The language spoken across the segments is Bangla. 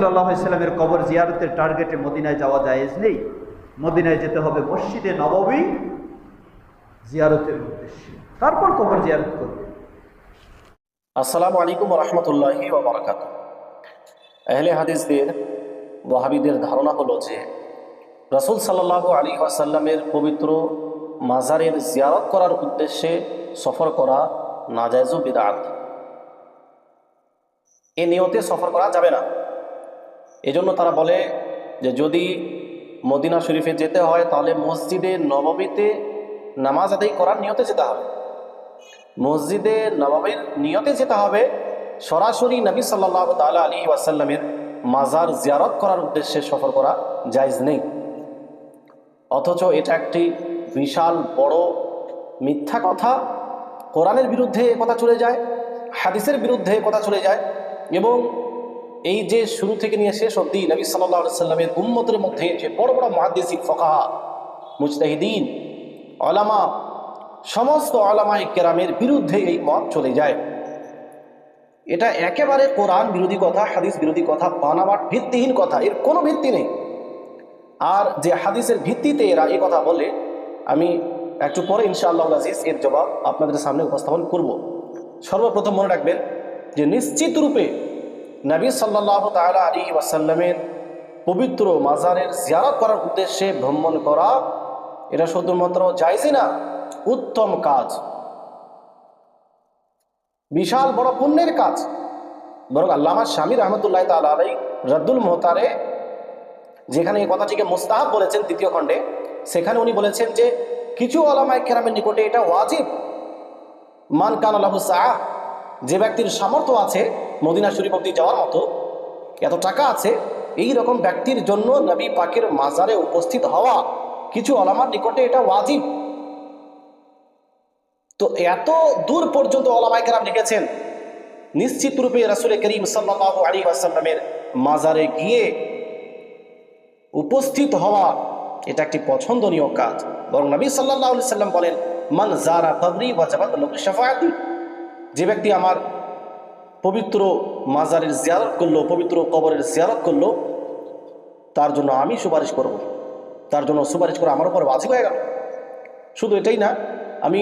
সাল্লাহ কবর জিয়ারতের টার্গেটে মদিনায় যাওয়া জায়েজ নেই। মদিনায় যেতে হবে মসজিদে নববী জিয়ারতের উদ্দেশ্যে। তারপর কবর জিয়ারত করবে। আসসালামু আলাইকুম রহমতুল্লাহি ওবরাকাত আহলে হাদিসদের, ওয়াহাবিদের ধারণা হলো যে, রসুল সাল্লাহ আলী আসাল্লামের পবিত্র মাজারের জিয়ারত করার উদ্দেশ্যে সফর করা নাজায়জ বিদাত এ নিয়তে সফর করা যাবে না। এজন্য তারা বলে যে যদি মদিনা শরীফে যেতে হয়, তাহলে মসজিদে নবমীতে নামাজ আদায় করার নিয়তে যেতে হবে। মসজিদে নবাবের নিয়তে যেতে হবে, সরাসরি নবী সাল্লাহ তালা আলী ওয়াসাল্লামের মাজার জিয়ারত করার উদ্দেশ্যে সফর করা জায়জ নেই। অথচ এটা একটি বিশাল বড় মিথ্যা কথা। কোরআনের বিরুদ্ধে কথা চলে যায়, হাদিসের বিরুদ্ধে কথা চলে যায় এবং এই যে শুরু থেকে নিয়ে শেষ অব্দি নবী সাল্লাহ সাল্লামের উম্মতের মধ্যে যে বড় বড় মহাদেশিক ফকাহা, মুজতাহিদিন অলামা সমস্ত আলামাই কেরামের বিরুদ্ধে এই মত চলে যায়। এটা একেবারে কোরআন বিরোধী কথা, হাদিস বিরোধী কথা বানাবাট ভিত্তিহীন কথা, এর কোনো ভিত্তি নেই। আর যে হাদিসের ভিত্তিতে এরা এই কথা বলে, আমি একটু পরে ইনশাআল্লাহ আজিজ এর জবাব আপনাদের সামনে উপস্থাপন করব। সর্বপ্রথম মনে রাখবেন যে নিশ্চিত রূপে নবী সাল্লাহ তালা আলী ওয়াসাল্লামের পবিত্র মাজারের জিয়ারত করার উদ্দেশ্যে ভ্রমণ করা, এটা শুধুমাত্র যাইছে না, উত্তম কাজ। বিশাল বড় পুণ্যের কাজ। বরং আল্লামা স্বামী রহমতুল্লাহ তালাই রদ্দুল মোহতারে, যেখানে এই কথাটিকে মোস্তাহাব বলেছেন তৃতীয় খণ্ডে, সেখানে উনি বলেছেন যে, কিছু আলামায় কেরামের নিকটে এটা ওয়াজিব। মান কান আল্লাহ যে ব্যক্তির সামর্থ্য আছে মদিনা শরীফ অব্দি যাওয়ার মতো এত টাকা আছে? এই রকম ব্যক্তির জন্য নবী পাকের মাজারে উপস্থিত হওয়া কিছু অলামার নিকটে এটা ওয়াজিব। তো এত দূর পর্যন্ত ওলামাইকেরাম লিখেছেন, নিশ্চিত রূপে রাসুল করিম সাল্লাহ আলী আসাল্লামের মাজারে গিয়ে উপস্থিত হওয়া এটা একটি পছন্দনীয় কাজ। বরং নবী সাল্লাহ সাল্লাম বলেন, মান জারা কবরি ওয়াজাবাত লোক সাফায়াতি যে ব্যক্তি আমার পবিত্র মাজারের জিয়ারত করল, পবিত্র কবরের জিয়ারত করল, তার জন্য আমি সুপারিশ করব। তার জন্য সুপারিশ করা আমার উপর বাজি হয়ে গেল। শুধু এটাই না, আমি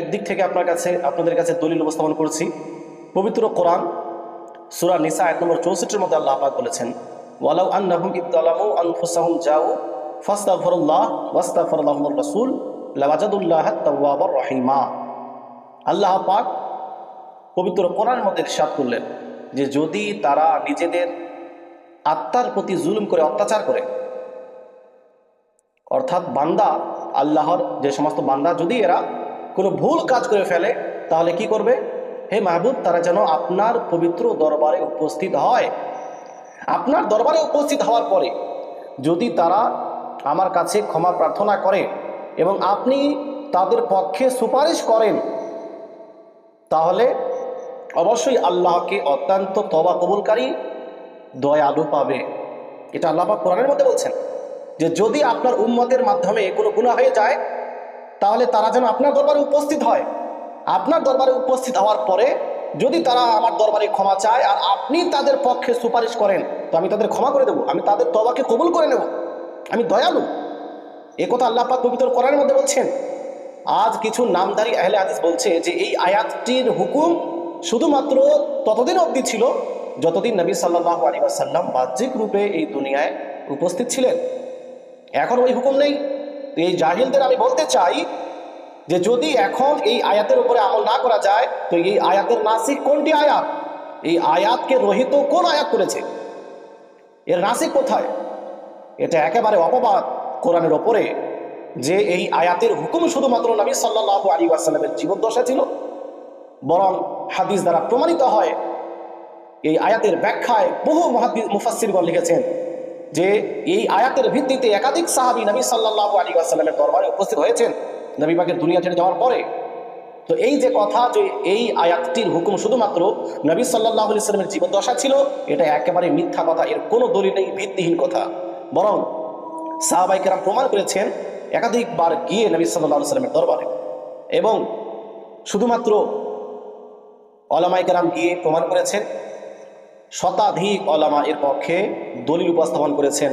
একদিক থেকে আপনার কাছে, আপনাদের কাছে দলিল উপস্থাপন করছি। পবিত্র কোরআন, সুরা নিসা এক নম্বর চৌষট্টির মধ্যে আল্লাহ পাক বলেছেন, ওয়ালাউ আন্নাহুম ইবতালামু আনফুসাহুম যাও ফাস্তাগফিরুল্লাহ ওয়াস্তাগফিরুল্লাহুর রাসূল, লাওয়াজাদুল্লাহ তাওয়াবার রহিমা। আল্লাহ পাক পবিত্র কোরআনের মধ্যে ইরশাদ করলেন যে যদি তারা নিজেদের আত্মার প্রতি জুলুম করে, অত্যাচার করে, অর্থাৎ বান্দা, আল্লাহর যে সমস্ত বান্দা, যদি এরা কোনো ভুল কাজ করে ফেলে, তাহলে কি করবে? হে মাহবুব, তারা যেন আপনার পবিত্র দরবারে উপস্থিত হয়। আপনার দরবারে উপস্থিত হওয়ার পরে যদি তারা আমার কাছে ক্ষমা প্রার্থনা করে এবং আপনি তাদের পক্ষে সুপারিশ করেন, তাহলে অবশ্যই আল্লাহকে অত্যন্ত তবা কবুলকারী দয়ালু পাবে। এটা আল্লাহ কোরআনের মধ্যে বলছেন যে, যদি আপনার উম্মতের মাধ্যমে কোনো গুণা হয়ে যায়, তাহলে তারা যেন আপনার দরবারে উপস্থিত হয়। আপনার দরবারে উপস্থিত হওয়ার পরে যদি তারা আমার দরবারে ক্ষমা চায় আর আপনি তাদের পক্ষে সুপারিশ করেন, তো আমি তাদের ক্ষমা করে দেবো, আমি তাদের তবাকে কবুল করে নেব। আমি দয়ালু। এ কথা আল্লাহ পাক পবিত্র কোরআনের মধ্যে বলছেন। আজ কিছু নামধারী আহলে আদিস বলছে যে, এই আয়াতটির হুকুম শুধুমাত্র ততদিন অবধি ছিল যতদিন নবী সাল্লাহ আলী সাল্লাম বাহ্যিক রূপে এই দুনিয়ায় উপস্থিত ছিলেন। এখন ওই হুকুম নেই। তো এই জাহিলদের আমি বলতে চাই যে যদি এখন এই আয়াতের উপরে আমল না করা যায়, তো এই আয়াতের নাসিক কোনটি আয়াত? এই আয়াতকে রহিত কোন আয়াত করেছে? এর নাসিক কোথায়? এটা একেবারে অপবাদ কোরআনের ওপরে যে এই আয়াতের হুকুম শুধুমাত্র নবী সাল্লাহ আলী ওয়াসাল্লামের জীবদ্দশা ছিল, বরং হাদিস দ্বারা প্রমাণিত হয়। এই আয়াতের ব্যাখ্যায় বহু মুফাসিরগণ লিখেছেন যে, এই আয়াতের ভিত্তিতে একাধিক সাহাবি নবী সাল্লাহ আলী আসাল্লামের দরবারে উপস্থিত হয়েছেন নবী পাকের দুনিয়া ছেড়ে যাওয়ার পরে। তো এই যে কথা যে এই আয়াতটির হুকুম শুধুমাত্র নবী সাল্লাহ আলি সাল্লামের জীবদ্দশা ছিল, এটা একেবারে মিথ্যা কথা, এর কোনো দলিল নেই, ভিত্তিহীন কথা। বরং সাহাবাইকেরাম প্রমাণ করেছেন একাধিকবার গিয়ে নবী সাল্লাহ সাল্লামের দরবারে। এবং শুধুমাত্র অলামাইকেরাম গিয়ে প্রমাণ করেছেন? শতাধিক অলামা এর পক্ষে দলিল উপস্থাপন করেছেন,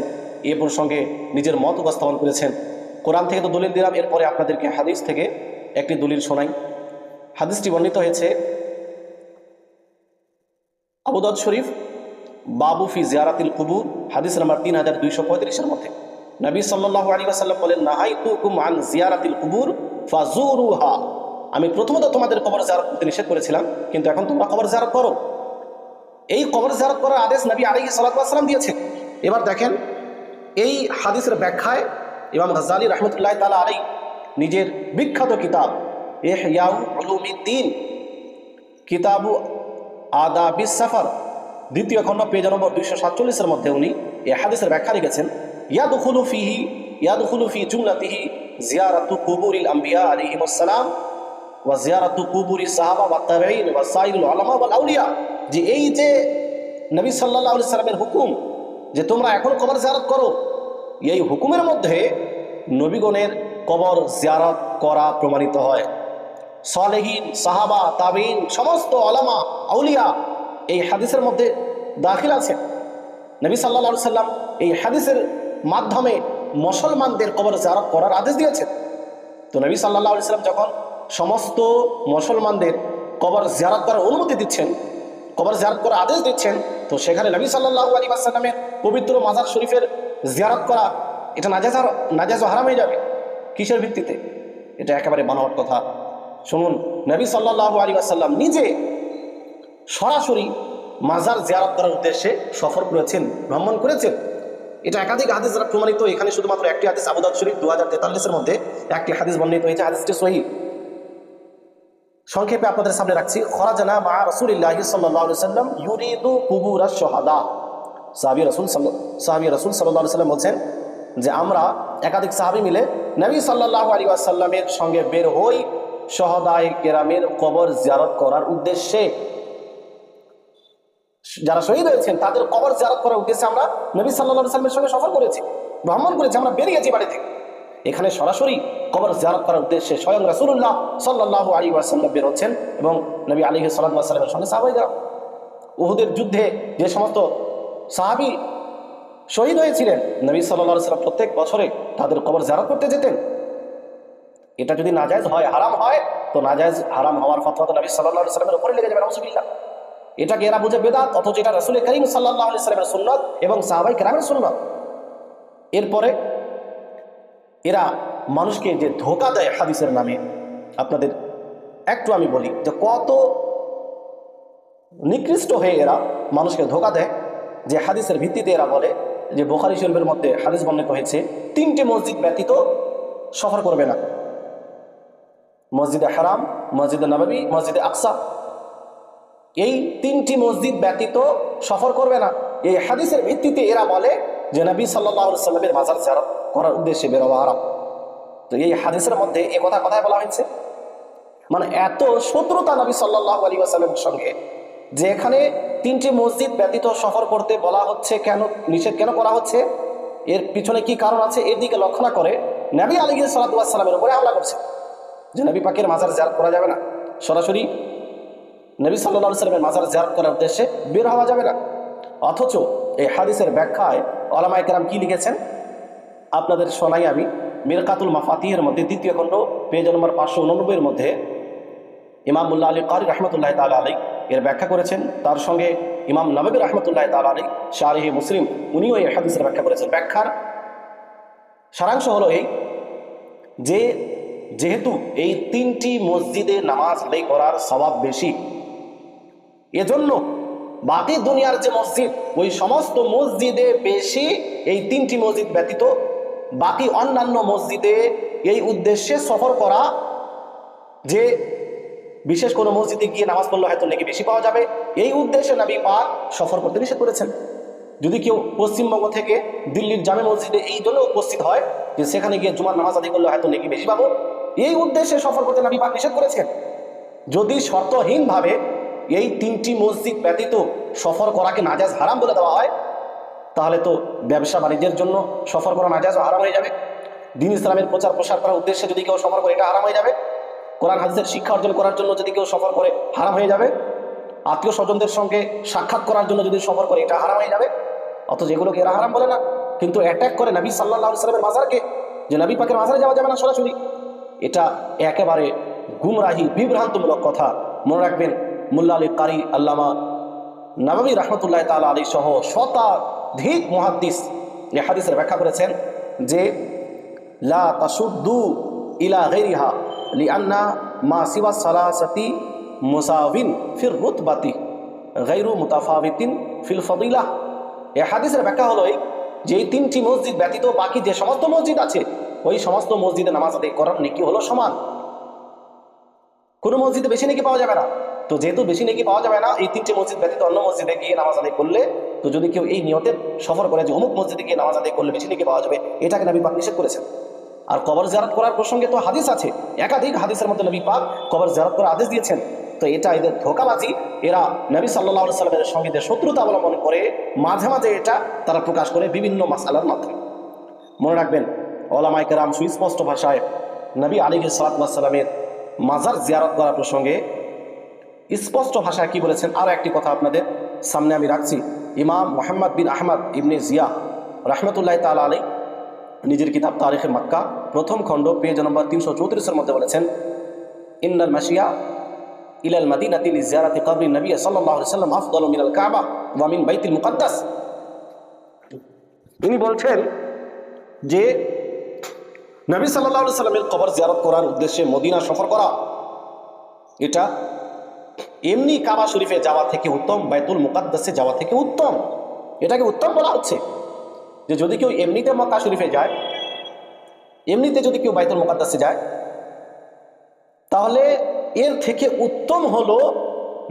এ প্রসঙ্গে নিজের মত উপস্থাপন করেছেন। কোরআন থেকে তো দলিল দিলাম, এরপরে আপনাদেরকে হাদিস থেকে একটি দলিল শোনাই। হাদিসটি বর্ণিত হয়েছে আবুদাদ শরীফ, বাবু ফি জিয়ারাতিল কুবুর, হাদিস নাম্বার তিন হাজার দুইশো পঁয়ত্রিশের মধ্যে। নবী সাল্লাহ আলী আসাল্লাম বলেন নাহাই তু কুম আন জিয়ারাতিল কুবুর ফাজুরুহা আমি প্রথমত তোমাদের কবর জিয়ারত করতে নিষেধ করেছিলাম, কিন্তু এখন তোমরা কবর জিয়ারত করো। এই কবর জিয়ারত করার আদেশ নবী আলী সাল্লাম দিয়েছে এবার দেখেন, এই হাদিসের ব্যাখ্যায় ইমাম গাজ্জালি রহমতুল্লাহ তালা আলী নিজের বিখ্যাত কিতাব এহয়াউ উলুমিদ্দিন, কিতাবু আদাবিস সাফার, দ্বিতীয় খণ্ড পেজ নম্বর দুইশো সাতচল্লিশের মধ্যে উনি এ হাদিসের ব্যাখ্যা লিখেছেন, ইয়াদুখুলু ফিহি, ইয়াদুখুলু ফি জুমলাতিহি জিয়ারাতু কুবুরিল আম্বিয়া আলাইহিমুসসালাম ওয়া জিয়ারাতু কুবুরি সাহাবা ওয়া তাবেঈন ওয়া সাইরুল ওয়াল আউলিয়া। যে এই যে নবী সাল্লাল্লাহু আলাইহি সাল্লামের হুকুম, যে তোমরা এখন কবর জিয়ারত করো, এই হুকুমের মধ্যে নবীগণের কবর জিয়ারত করা প্রমাণিত হয়। সালেহীন, সাহাবা তাবিন সমস্ত আলামা আউলিয়া এই হাদিসের মধ্যে দাখিল আছে। নবী সাল্লা সাল্লাম এই হাদিসের মাধ্যমে মুসলমানদের কবর জারত করার আদেশ দিয়েছেন। তো নবী সাল্লাহ সাল্লাম যখন সমস্ত মুসলমানদের কবর জিয়ারত করার অনুমতি দিচ্ছেন, কবর জিয়ারত করার আদেশ দিচ্ছেন। তো সেখানে নবী সাল্লাহ আলী আসাল্লামের পবিত্র মাজার শরীফের জিয়ারত করা, এটা নাজাজ নাজাজ হারাম হয়ে যাবে। কিসের ভিত্তিতে? এটা একেবারে বানোয়ার কথা। শুনুন, নবী সাল্লাহ আলী আসাল্লাম নিজে সরাসরি মাজার জিয়ারত করার উদ্দেশ্যে সফর করেছেন, ভ্রমণ করেছেন। এটা একাধিক হাদিস প্রমাণিত। এখানে শুধুমাত্র একটি হাদিস আবুদাদ শরীফ দু হাজার তেতাল্লিশের মধ্যে একটি হাদিস বর্ণিত হয়েছে। হাদিসটি সহি। সংক্ষেপে আপনাদের সামনে রাখছি, খরাজানা মা রসুলিল্লাহ সাল্লাহ সাল্লাম ইউরিদু কুবুরা সোহাদা সাহাবি রসুল সাহাবি রসুল সাল্লাহ সাল্লাম বলছেন যে, আমরা একাধিক সাহাবি মিলে নবী সাল্লাহ আলী আসাল্লামের সঙ্গে বের হই সহদায় কেরামের কবর জিয়ারত করার উদ্দেশ্যে। যারা শহীদ হয়েছেন, তাদের কবর জিয়ারত করার উদ্দেশ্যে আমরা নবী সাল্লাহ সাল্লামের সঙ্গে সফর করেছি, ভ্রমণ করেছি, আমরা বেরিয়েছি বাড়ি থেকে। এখানে সরাসরি কবর জিয়ারত করার উদ্দেশ্যে স্বয়ং রাসুল্লাহ সাল্লাহ আলী ওয়াসাল্লাম বেরোচ্ছেন এবং নবী আলী সাল্লামের সঙ্গে সাহাবাই যারা উহুদের যুদ্ধে যে সমস্ত সাহাবি শহীদ হয়েছিলেন, নবী সাল্লাহ সাল্লাম প্রত্যেক বছরে তাদের কবর জিয়ারত করতে যেতেন। এটা যদি নাজায়জ হয়, হারাম হয়, তো নাজায়জ হারাম হওয়ার ফতোয়া তো নবী সাল্লাহ সাল্লামের উপরে লেগে যাবে নসুবিল্লা এটাকে এরা বুঝে বেদাত, অথচ এটা রসুল করিম সাল্লাহ সাল্লামের সুন্নত এবং সাহাবাই কেরামের সুন্নত। এরপরে এরা মানুষকে যে ধোকা দেয় হাদিসের নামে, আপনাদের একটু আমি বলি যে কত নিকৃষ্ট হয়ে এরা মানুষকে ধোকা দেয়, যে হাদিসের ভিত্তিতে এরা বলে যে বোখারি শরীফের মধ্যে হাদিস বর্ণিত হয়েছে, তিনটি মসজিদ ব্যতীত সফর করবে না। মসজিদে হারাম, মসজিদে নবাবী, মসজিদে আকসা। এই তিনটি মসজিদ ব্যতীত সফর করবে না। এই হাদিসের ভিত্তিতে এরা বলে যে নবী সাল্লাহ সাল্লামের মাজার জিয়ারত করার উদ্দেশ্যে বেরোবা হারাম। তো এই হাদিসের মধ্যে এ কথা কথায় বলা হয়েছে? মানে এত শত্রুতা নবী সাল্লাহ আলী আসাল্লামের সঙ্গে, যে এখানে তিনটি মসজিদ ব্যতীত সফর করতে বলা হচ্ছে কেন, নিষেধ কেন করা হচ্ছে? এর পিছনে কি কারণ আছে? এর দিকে লক্ষ্য না করে নবী আলী সাল্লাহামের উপরে হামলা করছে। যে নবী পাকের মাজার জিয়ারত করা যাবে না। সরাসরি নবী সাল্লাহ সাল্লামের মাজার জিয়ারত করার উদ্দেশ্যে বের হওয়া যাবে না। অথচ এই হাদিসের ব্যাখ্যায় ওলামাই কেরাম কি লিখেছেন? আপনাদের শোনাই আমি। মিরকাতুল মাফাতিহের মধ্যে দ্বিতীয় খণ্ড, পেজ নম্বর পাঁচশো উননব্বইয়ের মধ্যে ইমামুল্লাহ আলী কারি রহমতুল্লাহ তালা আলী এর ব্যাখ্যা করেছেন। তার সঙ্গে ইমাম নবাবী রহমতুল্লাহ তালা আলী শাহরিহি মুসলিম উনিও এই হাদিসের ব্যাখ্যা করেছেন। ব্যাখ্যার সারাংশ হলো এই যে যেহেতু এই তিনটি মসজিদে নামাজ আদায় করার স্বভাব বেশি, এজন্য বাকি দুনিয়ার যে মসজিদ, ওই সমস্ত মসজিদে বেশি এই তিনটি মসজিদ ব্যতীত বাকি অন্যান্য মসজিদে এই উদ্দেশ্যে সফর করা যে বিশেষ কোনো মসজিদে গিয়ে নামাজ পড়লে হয়তো নাকি বেশি পাওয়া যাবে, এই উদ্দেশ্যে নবী পাক সফর করতে নিষেধ করেছেন। যদি কেউ পশ্চিমবঙ্গ থেকে দিল্লির জামে মসজিদে এই জন্য উপস্থিত হয় যে সেখানে গিয়ে জুমার নামাজ আদি করলে হয়তো নাকি বেশি পাবো, এই উদ্দেশ্যে সফর করতে নবী পাক নিষেধ করেছেন। যদি শর্তহীনভাবে এই তিনটি মসজিদ ব্যতীত সফর করাকে নাজাজ হারাম বলে দেওয়া হয় তাহলে তো ব্যবসা বাণিজ্যের জন্য সফর করা নাজাজ ও হারাম হয়ে যাবে। দিন ইসলামের প্রচার প্রসার করার উদ্দেশ্যে যদি কেউ সফর করে, এটা আরাম হয়ে যাবে। কোরআন হাদিসের শিক্ষা অর্জন করার জন্য যদি কেউ সফর করে, হারাম হয়ে যাবে। আত্মীয় স্বজনদের সঙ্গে সাক্ষাৎ করার জন্য যদি সফর করে, এটা হারাম হয়ে যাবে। অথচ এগুলোকে এরা হারাম বলে না। কিন্তু অ্যাটাক করে নবী সাল্লাহ সাল্লামের মাজারকে, যে নবী পাকের মাজারে যাওয়া যাবে না সরাসরি। এটা একেবারে গুমরাহি, বিভ্রান্তমূলক কথা। মনে রাখবেন মুল্লা আলী কারি আল্লামা নবমী রহমতুল্লাহ তালা আলী সহ শতাধিক মহাদ্দিস এ হাদিসের ব্যাখ্যা করেছেন যে, লা তাসুদ্দু ইলা গৈরিহা লিআন্না মা সিওয়া সালাসাতি মুসাবিন ফির রুতবাতি গৈরু মুতাফাবিতিন ফিল ফদিলাহ। এ হাদিসের ব্যাখ্যা হলো এই যে, এই তিনটি মসজিদ ব্যতীত বাকি যে সমস্ত মসজিদ আছে, ওই সমস্ত মসজিদে নামাজ আদায় করার নেকি হলো সমান। কোনো মসজিদে বেশি নাকি পাওয়া যাবে না। তো যেহেতু বেশি নাকি পাওয়া যাবে না, এই তিনটি মসজিদ ব্যতীত অন্য মসজিদে গিয়ে নামাজ আদায় করলে তো যদি কেউ এই নিয়তের সফর করে যে অমুক মসজিদে গিয়ে নামাজ আদায় করলে বেশি নাকি পাওয়া যাবে, এটাকে নবী পাক নিষেধ করেছেন। আর কবর জিয়ারত করার প্রসঙ্গে তো হাদিস আছে, একাধিক হাদিসের মধ্যে নবী পাক কবর জিয়ারত করার আদেশ দিয়েছেন। তো এটা এদের ধোকাবাজি, এরা নবী সাল্লাহ সাল্লামের সঙ্গে শত্রুতা অবলম্বন করে মাঝে মাঝে এটা তারা প্রকাশ করে বিভিন্ন মাসালার মাধ্যমে। মনে রাখবেন ওলামাই কেরাম সুস্পষ্ট ভাষায় নবী আলী সালাতামের মাজার জিয়ারত করার প্রসঙ্গে স্পষ্ট ভাষায় কি বলেছেন আরও একটি কথা আপনাদের সামনে আমি রাখছি। ইমাম মোহাম্মদ বিন আহমদ ইবনে জিয়া রহমতুল্লাহ তালা আলী নিজের কিতাব তারিখে মক্কা, প্রথম খণ্ড, পেজ নম্বর তিনশো চৌত্রিশের মধ্যে বলেছেন, ইন্নাল মাসিয়া ইলাল মাদিনাতি জিয়ারাতি কবরি নবী আলাইহি সাল্লাম আফদালু মিনাল কাবা ওয়া মিন বাইতুল মুকাদ্দাস। তিনি বলছেন যে, নবী আলাইহি সাল্লামের কবর জিয়ারত করার উদ্দেশ্যে মদিনা সফর করা, এটা এমনি কাবা শরীফে যাওয়া থেকে উত্তম, বাইতুল মুকাদ্দাসে যাওয়া থেকে উত্তম। এটাকে উত্তম বলা হচ্ছে। যে যদি কেউ এমনিতে মক্কা শরীফে যায়, এমনিতে যদি কেউ বাইতুল মুকাদ্দাসে যায়, তাহলে এর থেকে উত্তম হলো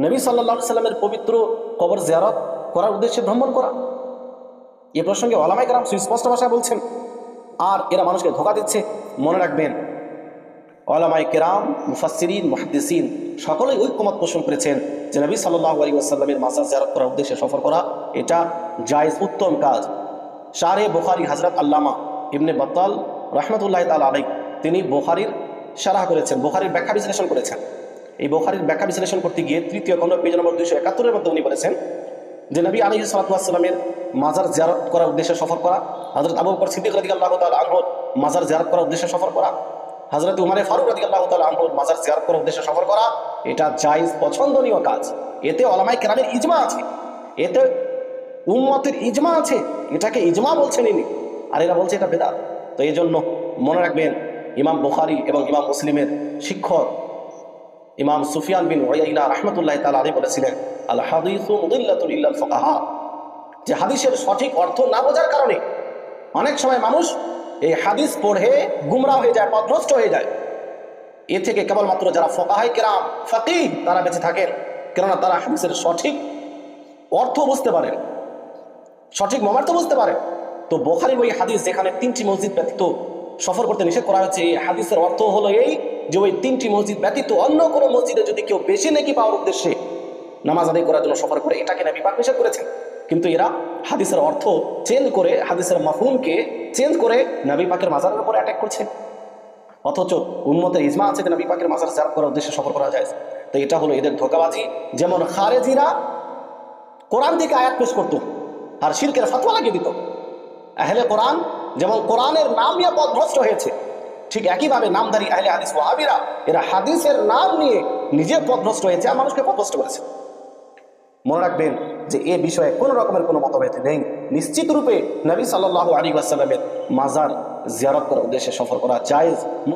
নবী সাল্লাহ সাল্লামের পবিত্র কবর জিয়ারত করার উদ্দেশ্যে ভ্রমণ করা। এ প্রসঙ্গে ওলামাই কালাম সুস্পষ্ট ভাষায় বলছেন, আর এরা মানুষকে ধোকা দিচ্ছে। মনে রাখবেন ওলামাই কেরাম মুফাসিরিন মুহাদ্দিসিন সকলেই ঐক্যমত পোষণ করেছেন যে নবী সাল্লাহ আলী আসাল্লামের মাসার জিয়ারত করার উদ্দেশ্যে সফর করা এটা জায়জ উত্তম কাজ। শাহে বুখারি হজরত আল্লামা ইবনে বাত্তাল রহমতুল্লাহ তাল আলাই তিনি বুখারির সারাহ করেছেন, বুখারির ব্যাখ্যা বিশ্লেষণ করেছেন। এই বুখারির ব্যাখ্যা বিশ্লেষণ করতে গিয়ে তৃতীয় খণ্ড পেজ নম্বর দুইশো একাত্তরের মধ্যে উনি বলেছেন যে নবী আলী সালাতামের মাজার জিয়ারত করার উদ্দেশ্যে সফর করা হজরত আবু সিদ্দিক আল্লাহ তাল আনহর মাজার জিয়ারত করার উদ্দেশ্যে সফর করা হজরত উমারে ফারুক রাদিক আল্লাহ তাল মাজার জিয়ারত করার উদ্দেশ্যে সফর করা, এটা জাইজ পছন্দনীয় কাজ। এতে অলামাই কেরামের ইজমা আছে। এতে উম্মতের ইজমা আছে। এটাকে ইজমা বলছেন ইনি। আর এরা বলছে এটা বেদাত। তো এই জন্য মনে রাখবেন, ইমাম বুখারি এবং ইমাম মুসলিমের শিক্ষক ইমাম সুফিয়ান বিন ওয়াইলা রহমতুল্লাহ তাল আলী বলেছিলেন, আল হাদিসু মুদিল্লাতুল ইল্লাল ফুকাহা। যে হাদিসের সঠিক অর্থ না বোঝার কারণে অনেক সময় মানুষ এই হাদিস পড়ে গুমরা হয়ে যায় পথভ্রষ্ট হয়ে যায়। এ থেকে কেবলমাত্র যারা ফকাহাই কেরাম, ফকিহ, তারা বেঁচে থাকেন। কেননা তারা হাদিসের সঠিক অর্থ বুঝতে পারেন। সঠিক মমার্থ বুঝতে পারেন। তো বোখারির ওই হাদিস যেখানে তিনটি মসজিদ ব্যতীত সফর করতে নিষেধ করা হয়েছে, এই হাদিসের অর্থ হলো এই যে ওই তিনটি মসজিদ ব্যতীত অন্য কোনো মসজিদে যদি কেউ বেশি নাকি পাওয়ার উদ্দেশ্যে নামাজ আদায় করার জন্য সফর করে, এটাকে নবী পাক নিষেধ করেছেন। কিন্তু এরা হাদিসের অর্থ চেঞ্জ করে, হাদিসের মাফহুমকে চেঞ্জ করে নবী পাকের মাজারের উপরে অ্যাটাক করছে। অথচ উন্মতের ইজমা আছে যে নবী পাকের মাজার জার করার উদ্দেশ্যে সফর করা যায়। তো এটা হলো এদের ধোকাবাজি। যেমন খারেজিরা কোরআন থেকে আয়াত পেশ করতো আর শিরকের ফতোয়া লাগিয়ে দিত। আহলে কোরআন, যেমন কোরআনের নাম নিয়ে পথভ্রষ্ট হয়েছে, ঠিক একইভাবে নামধারী আহলে হাদিস ওয়াহাবিরা, এরা হাদিসের নাম নিয়ে নিজে পথভ্রষ্ট হয়েছে আর মানুষকে পথভ্রষ্ট করেছে। মনে রাখবেন যে এ বিষয়ে কোনো রকমের কোনো মতভেদ নেই। নিশ্চিত রূপে নবী সাল্লাহ আলী ওয়াসাল্লামের মাজার জিয়ারত করার উদ্দেশ্যে সফর করা জায়েজ।